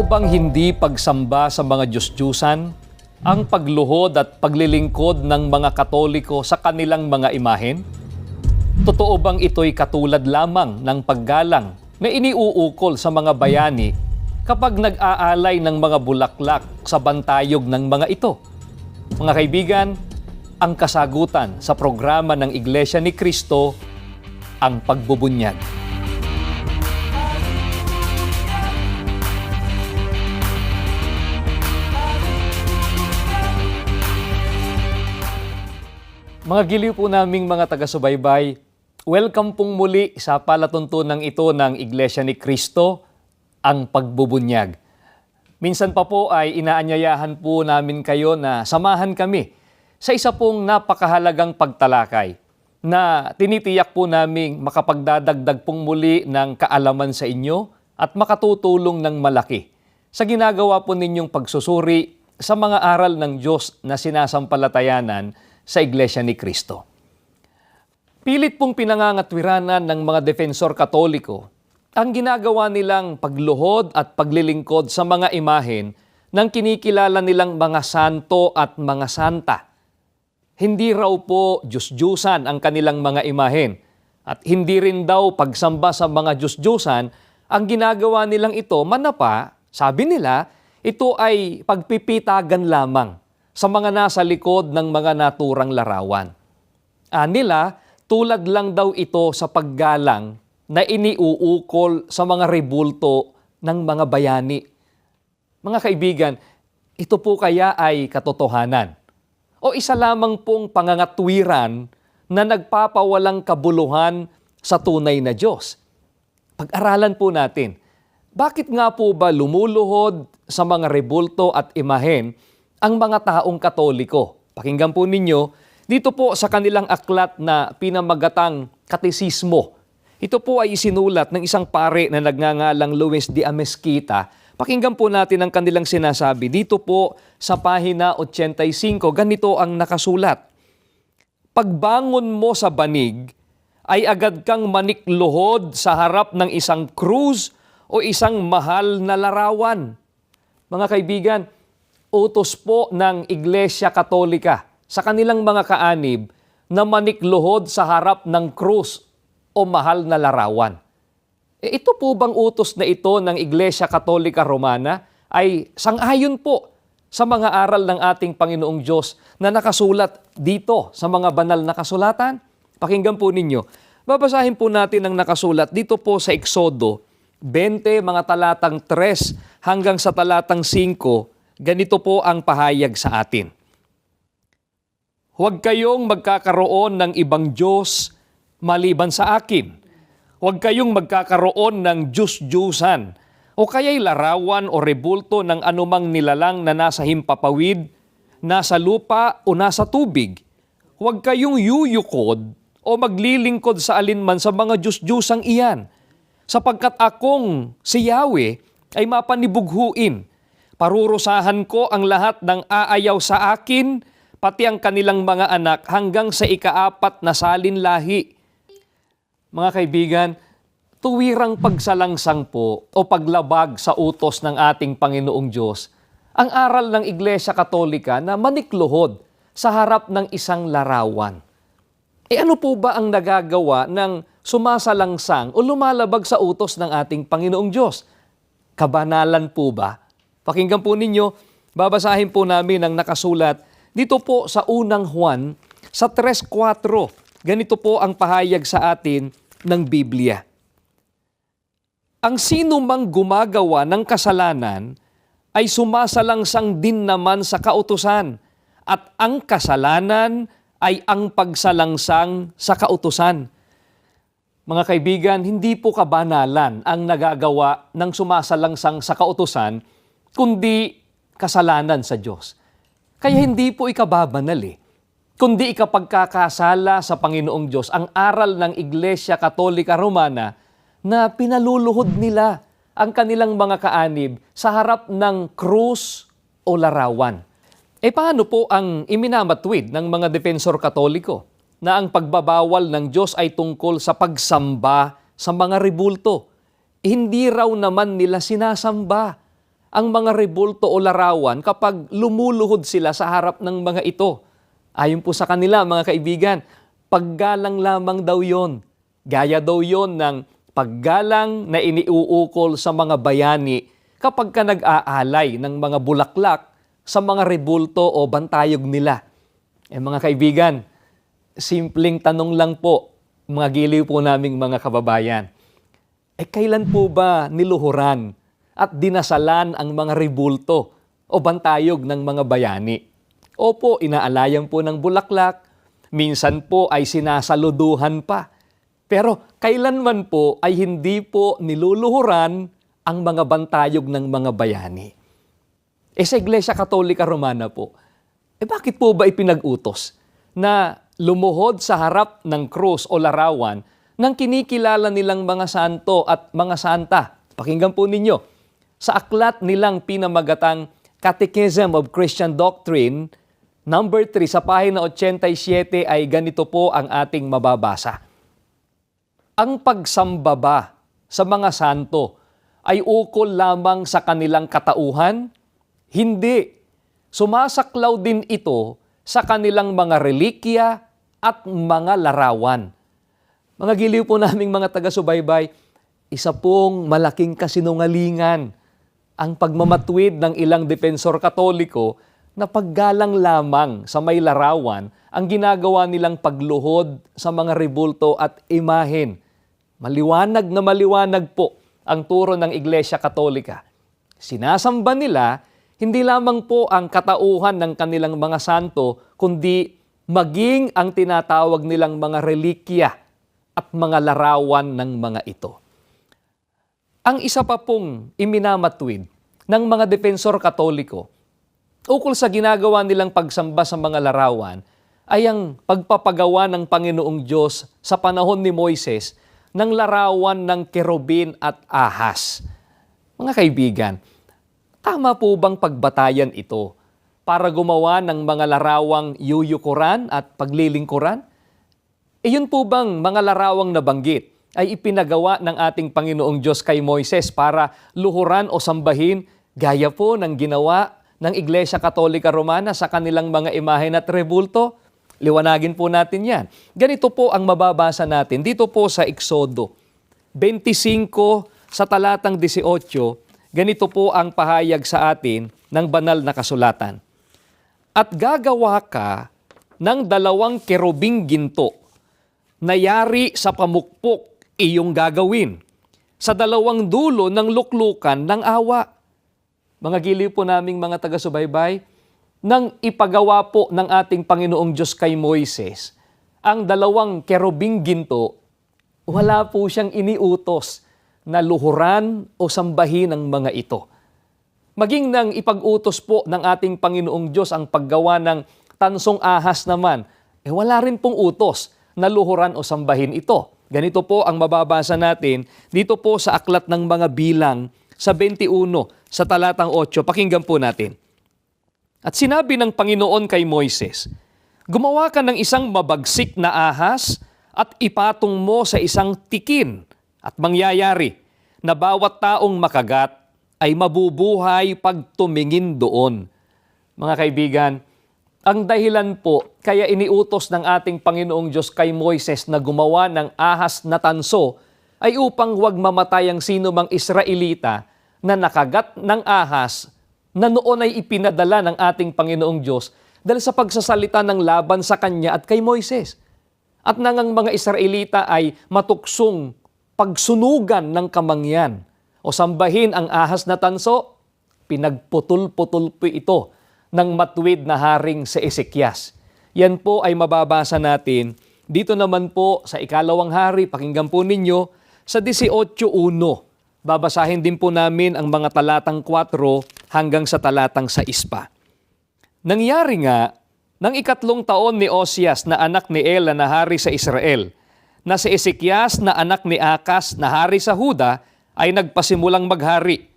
Totoo bang hindi pagsamba sa mga Diyos-Diyusan ang pagluhod at paglilingkod ng mga Katoliko sa kanilang mga imahen? Totoo bang ito'y katulad lamang ng paggalang na iniuukol sa mga bayani kapag nag-aalay ng mga bulaklak sa bantayog ng mga ito? Mga kaibigan, ang kasagutan sa programa ng Iglesia ni Kristo ang pagbubunyag. Mga giliw po naming mga taga-subaybay, welcome pong muli sa palatuntunan ito ng Iglesia ni Kristo, ang pagbubunyag. Minsan pa po ay inaanyayahan po namin kayo na samahan kami sa isa pong napakahalagang pagtalakay na tinitiyak po naming makapagdadagdag pong muli ng kaalaman sa inyo at makatutulong ng malaki sa ginagawa po ninyong pagsusuri sa mga aral ng Diyos na sinasampalatayanan sa Iglesia ni Kristo. Pilit pong pinangangatwiranan ng mga defensor katoliko ang ginagawa nilang pagluhod at paglilingkod sa mga imahen ng kinikilala nilang mga santo at mga santa. Hindi raw po Diyos-Diyusan ang kanilang mga imahen at hindi rin daw pagsamba sa mga Diyos-Diyusan ang ginagawa nilang ito manapa, sabi nila, ito ay pagpipitagan lamang sa mga nasa likod ng mga naturang larawan. Anila, tulad lang daw ito sa paggalang na iniuukol sa mga rebulto ng mga bayani. Mga kaibigan, ito po kaya ay katotohanan o isa lamang pong pangangatwiran na nagpapawalang kabuluhan sa tunay na Diyos. Pag-aralan po natin, bakit nga po ba lumuluhod sa mga rebulto at imahen ang mga taong katoliko? Pakinggan po ninyo, dito po sa kanilang aklat na pinamagatang katisismo. Ito po ay isinulat ng isang pare na nagngangalang Luis de Amesquita. Pakinggan po natin ang kanilang sinasabi. Dito po sa pahina 85, ganito ang nakasulat. Pagbangon mo sa banig, ay agad kang manikluhod sa harap ng isang krus o isang mahal na larawan. Mga kaibigan, utos po ng Iglesia Katolika sa kanilang mga kaanib na manikluhod sa harap ng krus o mahal na larawan. E ito po bang utos na ito ng Iglesia Katolika Romana ay sangayon po sa mga aral ng ating Panginoong Diyos na nakasulat dito sa mga banal na kasulatan? Pakinggan po ninyo. Babasahin po natin ang nakasulat dito po sa Eksodo 20, mga talatang 3 hanggang sa talatang 5. Ganito po ang pahayag sa atin. Huwag kayong magkakaroon ng ibang Diyos maliban sa akin. Huwag kayong magkakaroon ng Diyos-Diyusan o kaya'y larawan o rebulto ng anumang nilalang na nasa himpapawid, nasa lupa o nasa tubig. Huwag kayong yuyukod o maglilingkod sa alinman sa mga Diyos-Diyusang iyan, sapagkat akong si Yahweh ay mapanibughuin. Parurusahan ko ang lahat ng aayaw sa akin, pati ang kanilang mga anak hanggang sa ikaapat na salin lahi. Mga kaibigan, tuwirang pagsalangsang po o paglabag sa utos ng ating Panginoong Diyos, ang aral ng Iglesia Katolika na manikluhod sa harap ng isang larawan. E ano po ba ang nagagawa ng sumasalangsang o lumalabag sa utos ng ating Panginoong Diyos? Kabanalan po ba? Pakinggan po ninyo, babasahin po namin ang nakasulat dito po sa unang Juan sa 3.4. Ganito po ang pahayag sa atin ng Biblia. Ang sino mang gumagawa ng kasalanan ay sumasalangsang din naman sa kautusan at ang kasalanan ay ang pagsalangsang sa kautusan. Mga kaibigan, hindi po kabanalan ang nagagawa ng sumasalangsang sa kautusan, kundi kasalanan sa Diyos. Kaya hindi po ikababanal eh, kundi ikapagkakasala sa Panginoong Diyos ang aral ng Iglesia Katolika Romana na pinaluluhod nila ang kanilang mga kaanib sa harap ng krus o larawan. E paano po ang iminamatwid ng mga defensor katoliko na ang pagbabawal ng Diyos ay tungkol sa pagsamba sa mga rebulto? Hindi raw naman nila sinasamba ang mga rebulto o larawan kapag lumuluhod sila sa harap ng mga ito. Ayon po sa kanila, mga kaibigan, paggalang lamang daw yon. Gaya daw yon ng paggalang na iniuukol sa mga bayani kapag ka nag-aalay ng mga bulaklak sa mga rebulto o bantayog nila. Eh mga kaibigan, simpleng tanong lang po, mga giliw po naming mga kababayan. Eh kailan po ba niluhuran at dinasalan ang mga rebulto o bantayog ng mga bayani? Opo, inaalayan po ng bulaklak, minsan po ay sinasaluduhan pa. Pero kailanman po ay hindi po niluluhuran ang mga bantayog ng mga bayani. Eh sa Iglesia Katolika Romana po, eh bakit po ba ipinag-utos na lumuhod sa harap ng krus o larawan ng kinikilala nilang mga santo at mga santa? Pakinggan po ninyo. Sa aklat nilang pinamagatang Catechism of Christian Doctrine, number 3 sa pahina 87 ay ganito po ang ating mababasa. Ang pagsambaba sa mga santo ay ukol lamang sa kanilang katauhan? Hindi. Sumasaklaw din ito sa kanilang mga relikya at mga larawan. Mga giliw po naming mga taga-subaybay, isa pong malaking kasinungalingan ang pagmamatwid ng ilang depensor katoliko na paggalang lamang sa may larawan ang ginagawa nilang pagluhod sa mga rebulto at imahen. Maliwanag na maliwanag po ang turo ng Iglesia Katolika. Sinasamba nila hindi lamang po ang katauhan ng kanilang mga santo, kundi maging ang tinatawag nilang mga relikya at mga larawan ng mga ito. Ang isa pa pong iminamatwid ng mga depensor katoliko ukol sa ginagawa nilang pagsamba sa mga larawan ay ang pagpapagawa ng Panginoong Diyos sa panahon ni Moises ng larawan ng kerubin at ahas. Mga kaibigan, tama po bang pagbatayan ito para gumawa ng mga larawang yuyukuran at paglilingkuran? Iyon po bang mga larawang nabanggit ay ipinagawa ng ating Panginoong Diyos kay Moises para luhuran o sambahin gaya po ng ginawa ng Iglesia Katolika Romana sa kanilang mga imahen at rebulto? Liwanagin po natin yan. Ganito po ang mababasa natin dito po sa Exodo 25 sa talatang 18, ganito po ang pahayag sa atin ng banal na kasulatan. At gagawa ka ng dalawang kerubing ginto na yari sa pamukpok iyong gagawin sa dalawang dulo ng luklukan ng awa. Mga giliw po naming mga taga-subaybay, nang ipagawa po ng ating Panginoong Diyos kay Moises, ang dalawang kerubing ginto, wala po siyang iniutos na luhuran o sambahin ang mga ito. Maging nang ipag-utos po ng ating Panginoong Diyos ang paggawa ng tansong ahas naman, eh wala rin pong utos na luhuran o sambahin ito. Ganito po ang mababasa natin dito po sa aklat ng mga bilang sa 21 sa talatang 8. Pakinggan po natin. At sinabi ng Panginoon kay Moises, Gumawa ka ng isang mabagsik na ahas at ipatong mo sa isang tikin at mangyayari na bawat taong makagat ay mabubuhay pag tumingin doon. Mga kaibigan, ang dahilan po kaya iniutos ng ating Panginoong Diyos kay Moises na gumawa ng ahas na tanso ay upang huwag mamatay ang sino mang Israelita na nakagat ng ahas na noon ay ipinadala ng ating Panginoong Diyos dahil sa pagsasalita ng laban sa Kanya at kay Moises. At nangang mga Israelita ay matuksong pagsunugan ng kamangyan o sambahin ang ahas na tanso, pinagputol-putol po ito ng matwid na haring sa Ezekias. Yan po ay mababasa natin dito naman po sa ikalawang hari, pakinggan po ninyo, sa 18.1. Babasahin din po namin ang mga talatang 4 hanggang sa talatang 6 pa. Nangyari nga, nang ikatlong taon ni Osias na anak ni Ela na hari sa Israel, na si Ezekias na anak ni Akas na hari sa Huda ay nagpasimulang maghari.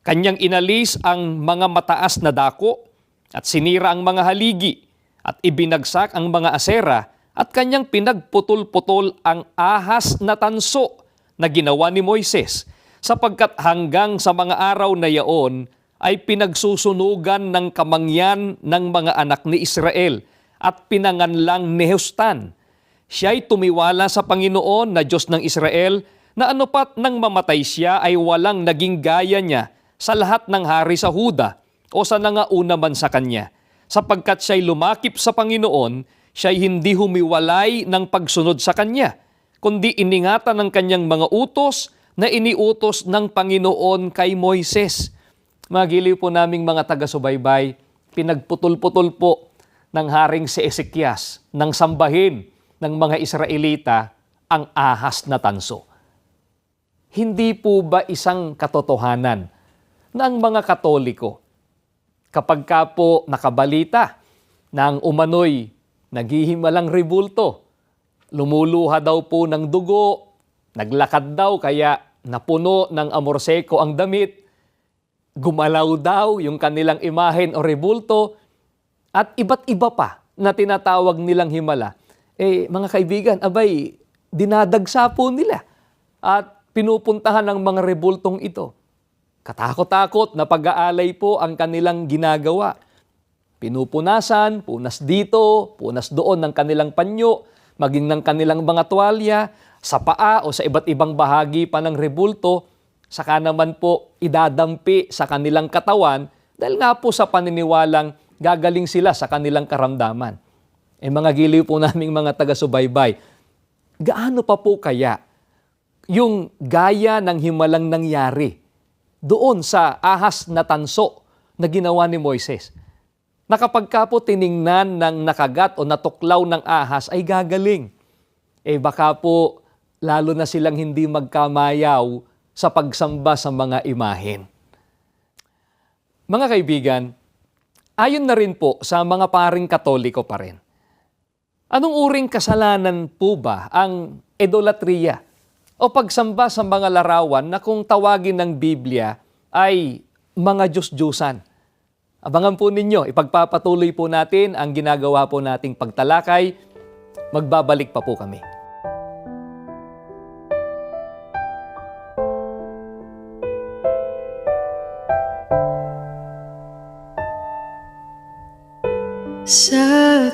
Kanyang inalis ang mga mataas na dako at sinira ang mga haligi at ibinagsak ang mga asera at kanyang pinagputol-putol ang ahas na tanso na ginawa ni Moises sapagkat hanggang sa mga araw na yaon ay pinagsusunugan ng kamangyan ng mga anak ni Israel at pinanganlang Nehustan. Siya'y tumiwala sa Panginoon na Diyos ng Israel na anupat nang mamatay siya ay walang naging gaya niya sa lahat ng hari sa Huda o sa nangauna man sa kanya. Sapagkat siya'y lumakip sa Panginoon, siya'y hindi humiwalay ng pagsunod sa kanya, kundi iningatan ng kanyang mga utos na iniutos ng Panginoon kay Moises. Magiliw po naming mga taga-subaybay, pinagputol-putol po ng haring si Ezekias ng sambahin ng mga Israelita ang ahas na tanso. Hindi po ba isang katotohanan na ang mga Katoliko, kapag ka po nakabalita na umano'y naghihimalang ribulto, lumuluha daw po ng dugo, naglakad daw kaya napuno ng amorseko ang damit, gumalaw daw yung kanilang imahen o rebulto, at iba't iba pa na tinatawag nilang himala. Eh, mga kaibigan, abay, dinadagsa po nila at pinupuntahan ng mga rebultong ito. Katakot-takot na pag-aalay po ang kanilang ginagawa. Pinupunasan, punas dito, punas doon ng kanilang panyo, maging ng kanilang mga tuwalya, sa paa o sa iba't ibang bahagi pa ng rebulto, saka naman po idadampi sa kanilang katawan dahil nga po sa paniniwalang gagaling sila sa kanilang karamdaman. Eh mga giliw po naming mga taga-subaybay, gaano pa po kaya yung gaya ng himalang nangyari doon sa ahas na tanso na ginawa ni Moises? Na po tiningnan ng nakagat o natuklaw ng ahas ay gagaling. Eh baka po lalo na silang hindi magkamayaw sa pagsamba sa mga imahen. Mga kaibigan, ayon na rin po sa mga paring katoliko pa rin. Anong uring kasalanan po ba ang edolatriya o pagsamba sa mga larawan na kung tawagin ng Biblia ay mga Diyos-Diyosan? Abangan po ninyo, ipagpapatuloy po natin ang ginagawa po nating pagtalakay. Magbabalik pa po kami. Sa